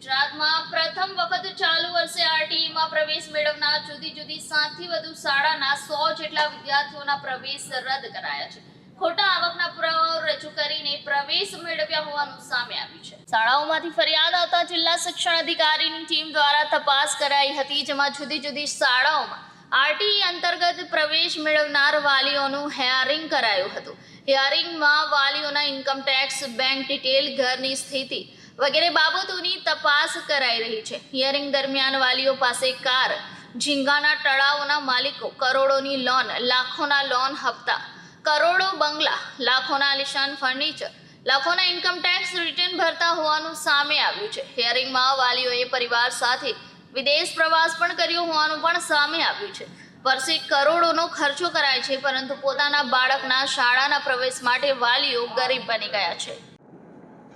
ગુજરાતમાં પ્રથમ વખત ચાલુ વર્ષે આરટીઈમાં પ્રવેશ મેળવનાર જુદી જુદી સાતથી વધુ શાળાના સો જેટલા વિદ્યાર્થીઓના પ્રવેશ રદ કરાયા છે. ખોટા આવકના પુરાવાઓ રજૂ કરીને પ્રવેશ મેળવ્યા હોવાનું સામે આવ્યું છે. શાળાઓમાંથી ફરિયાદ આવતા જિલ્લા શિક્ષણ અધિકારીની ટીમ દ્વારા તપાસ કરાઈ હતી, જેમાં જુદી જુદી શાળાઓમાં આરટીઈ અંતર્ગત પ્રવેશ મેળવનાર વાલીઓનું હેયારિંગ કરાયું હતું. હિયરિંગમાં વાલીઓના ઇન્કમ ટેક્સ, બેંક ડિટેલ, ઘરની સ્થિતિ વગેરે બાબતોની તપાસ કરાઈ રહી છે. હિયરિંગ દરમિયાન વાલીઓ પાસે કાર, ઝીંગાના તળાવોના માલિકો, કરોડોની લોન, લાખોના લોન હપ્તા, કરોડો બંગલા, લાખોના આલિશાન ફર્નિચર, લાખોના ઇન્કમ ટેક્સ રિટર્ન ભરતા હોવાનું સામે આવ્યું છે. હિયરિંગમાં વાલીઓએ પરિવાર સાથે વિદેશ પ્રવાસ પણ કર્યો હોવાનું પણ સામે આવ્યું છે. વર્ષે કરોડોનો ખર્ચો કરાય છે, પરંતુ પોતાના બાળકના શાળાના પ્રવેશ માટે વાલીઓ ગરીબ બની ગયા છે.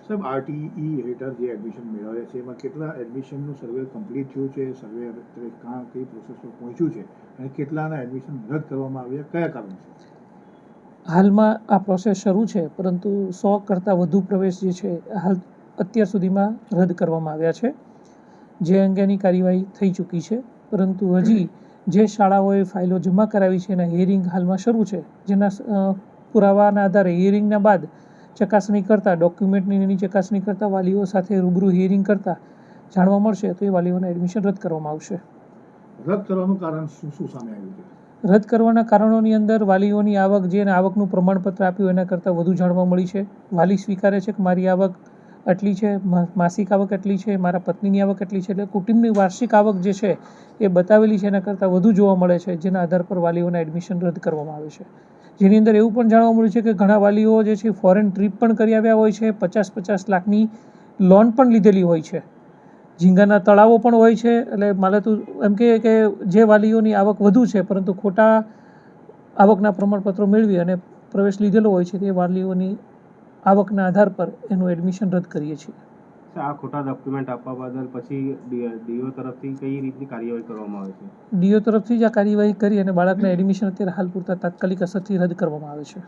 સાહેબ આરટીઈ હેઠળ જે એડમિશન મેળવ્યા છે, એમાં કેટલા એડમિશનનું સર્વે કમ્પ્લીટ થયું છે સર્વે અત્યારે કાં કઈ પ્રોસેસમાં પહોંચ્યું છે અને કેટલાના એડમિશન રદ કરવામાં આવ્યા, કયા કારણસર હાલમાં આ પ્રોસેસ શરૂ છે, પરંતુ સો કરતાં વધુ પ્રવેશ જે છે, હાલ અત્યાર સુધીમાં રદ કરવામાં આવ્યા છે. જે અંગેની કાર્યવાહી થઈ ચૂકી છે, પરંતુ હજી જે શાળાઓએ ફાઇલો જમા કરાવી છે, એના હિયરિંગ હાલમાં શરૂ છે, જેના પુરાવાના આધારે હિયરિંગના બાદ ચકાસણી કરતાં ડોક્યુમેન્ટની એની ચકાસણી કરતાં વાલીઓ સાથે રૂબરૂ હિયરિંગ કરતાં જાણવા મળશે તો એ વાલીઓને એડમિશન રદ કરવામાં આવશે. રદ કરવાનું કારણ શું શું સામે આવ્યું છે? રદ કરવાના કારણોની અંદર વાલીઓની આવક જે આવકનું પ્રમાણપત્ર આપ્યું એના કરતાં વધુ જાણવા મળી છે. વાલી સ્વીકારે છે કે મારી આવક આટલી છે માસિક આવક એટલી છે, મારા પત્નીની આવક એટલી છે, એટલે કુટુંબની વાર્ષિક આવક જે છે એ બતાવેલી છે, એના કરતાં વધુ જોવા મળે છે, જેના આધાર પર વાલીઓના એડમિશન રદ કરવામાં આવે છે. જેની અંદર એવું પણ જાણવા મળ્યું છે કે ઘણા વાલીઓ જે છે ફોરેન ટ્રીપ પણ કરી આવ્યા હોય છે પચાસ પચાસ લાખની લોન પણ લીધેલી હોય છે. ઝીંગાના તળાવો પણ હોય છે, એટલે મારે તો એમ કહીએ કે જે વાલીઓની આવક વધુ છે, પરંતુ ખોટા આવકના પ્રમાણપત્રો મેળવી અને પ્રવેશ લીધેલો હોય છે, તે વાલીઓની આવકના આધાર પર એનું એડમિશન રદ કરીએ છીએ. આ ખોટા ડોક્યુમેન્ટ આપવા બદલ પછી ડીઓ તરફથી કઈ રીતની કાર્યવાહી કરવામાં આવે છે? ડીઓ તરફથી જ આ કાર્યવાહી કરી અને બાળકના એડમિશન અત્યારે હાલ પૂરતા તાત્કાલિક અસરથી રદ કરવામાં આવે છે.